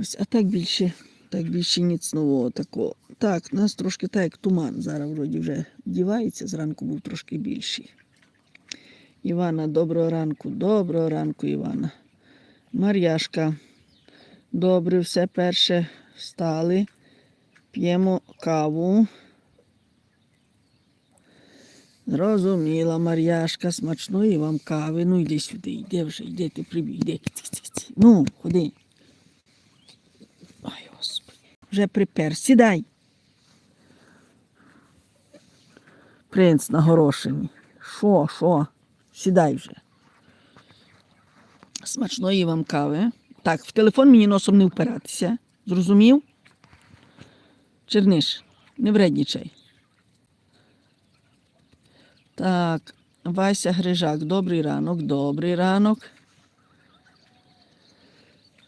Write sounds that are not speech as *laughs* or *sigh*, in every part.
Ось, а так більше, так більше ніц нового такого. Так, у нас трошки так, як туман. Зараз вроді вже дівається, зранку був трошки більший. Івана, доброго ранку, доброго ранку, Івана. Мар'яшка. Добре, все перше встали. П'ємо каву. Зрозуміла, Мар'яшка, смачної вам кави. Ну йди сюди, йди вже, йди, ти прибіг, йди. Ну, ходи. Вже припер. Сідай. Принц на горошині. Що, що? Сідай вже. Смачної вам кави. Так, в телефон мені носом не впиратися. Зрозумів? Черниш, не вреднічай. Так, Вася Грижак, добрий ранок, добрий ранок.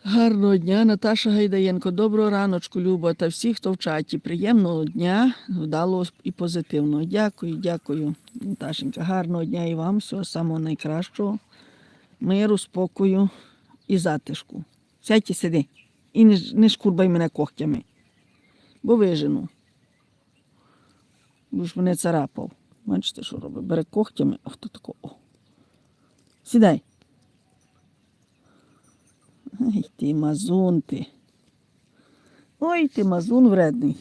Гарного дня, Наташа Гайдаєнко. Доброго раночку, Люба та всі, хто в чаті. Приємного дня, вдалого і позитивного. Дякую, дякую, Наташенька. Гарного дня і вам, всього самого найкращого. Миру, спокою і затишку. Сядьте, сиди. І не, не шкурбай мене когтями, бо вижену. Бо ж мене царапав. Бачите, що робить? Бере когтями, а хто тако? Сідай. Ай, ти мазун ти. Ой, ти мазун вредний.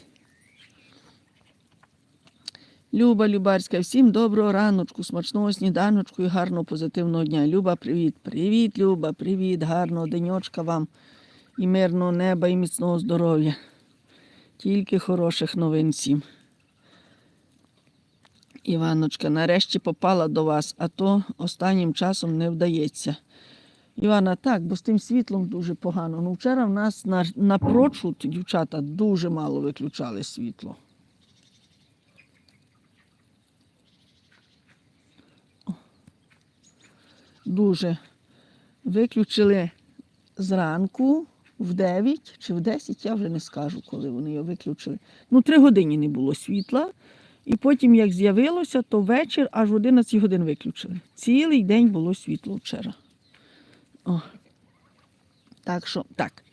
Люба Любарська, всім доброго раночку, смачного сніданочку і гарного позитивного дня. Люба, привіт. Привіт, Люба, привіт, гарного денечка вам і мирного неба, і міцного здоров'я. Тільки хороших новин всім. Іваночка, нарешті попала до вас, а то останнім часом не вдається. Івана, так, бо з тим світлом дуже погано. Ну, вчора в нас на, напрочуд дівчата дуже мало виключали світло. Дуже. Виключили зранку в 9 чи в 10, я вже не скажу, коли вони його виключили. Ну, три години не було світла. І потім, як з'явилося, то вечір аж в 11 годин виключили. Цілий день було світло вчора. О. Так що, так.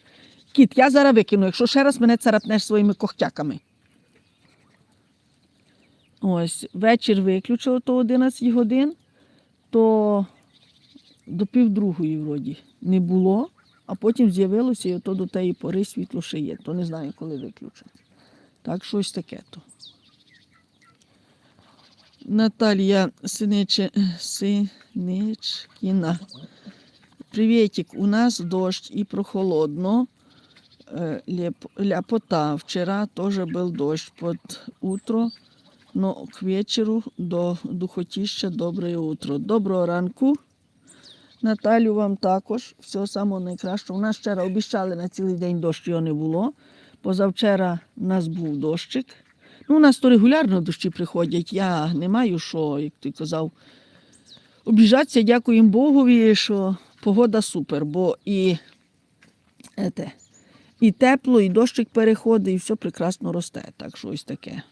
Кіт, я зараз викину, якщо ще раз мене царапнеш своїми когтяками. Ось, вечір виключили то 11 годин, то до півдругої вроді не було, а потім з'явилося, і ото до тієї пори світло ще є. То не знаю, коли виключать. Так, щось таке то. Наталія Синиче, Синичкіна. Приветик, у нас дождь и прохолодно. Э, ляпота. Вчера тоже был дождь под утро, но к вечеру до духотища доброе утро. Доброго ранку. Наталю вам також. Всього самого найкращого. У нас вчора обіцяли на цілий день дощ, його не було. Позавчора у нас був дощик. Ну, у нас то регулярно дощі приходять. Я не маю що, як ти казав, обіжатися. Дякуємо Богові, що погода супер, бо і, ете, і тепло, і дощик переходить, і все прекрасно росте. Так що ось таке.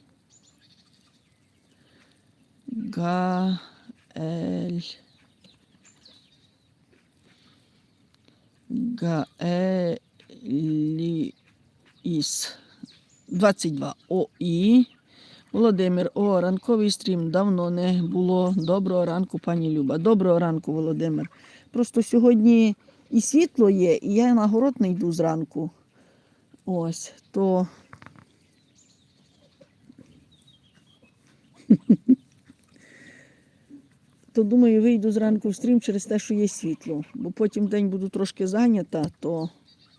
Гаель. Гаеліс. 22 ОІ. Володимир, о, ранковий стрім давно не було. Доброго ранку, пані Люба. Доброго ранку, Володимир. Просто сьогодні і світло є, і я на город не йду зранку. Ось, то. *laughs* То думаю, вийду зранку в стрім через те, що є світло. Бо потім день буду трошки зайнята, то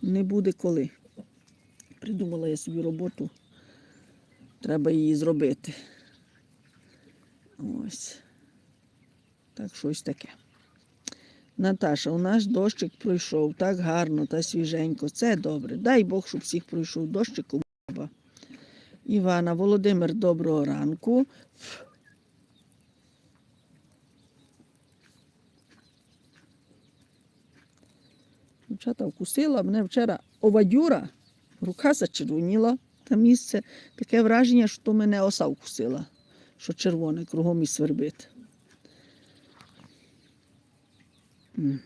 не буде коли. Придумала я собі роботу. Треба її зробити. Ось. Так, щось таке. Наташа, у нас дощик пройшов так гарно та свіженько. Це добре. Дай Бог, щоб всіх пройшов дощик у баба. Івана, Володимир, доброго ранку. Дівчата вкусила мене вчора овадюра, рука зачервоніла та місце. Таке враження, що мене оса вкусила, що червоне кругом і свербить. Mm-hmm.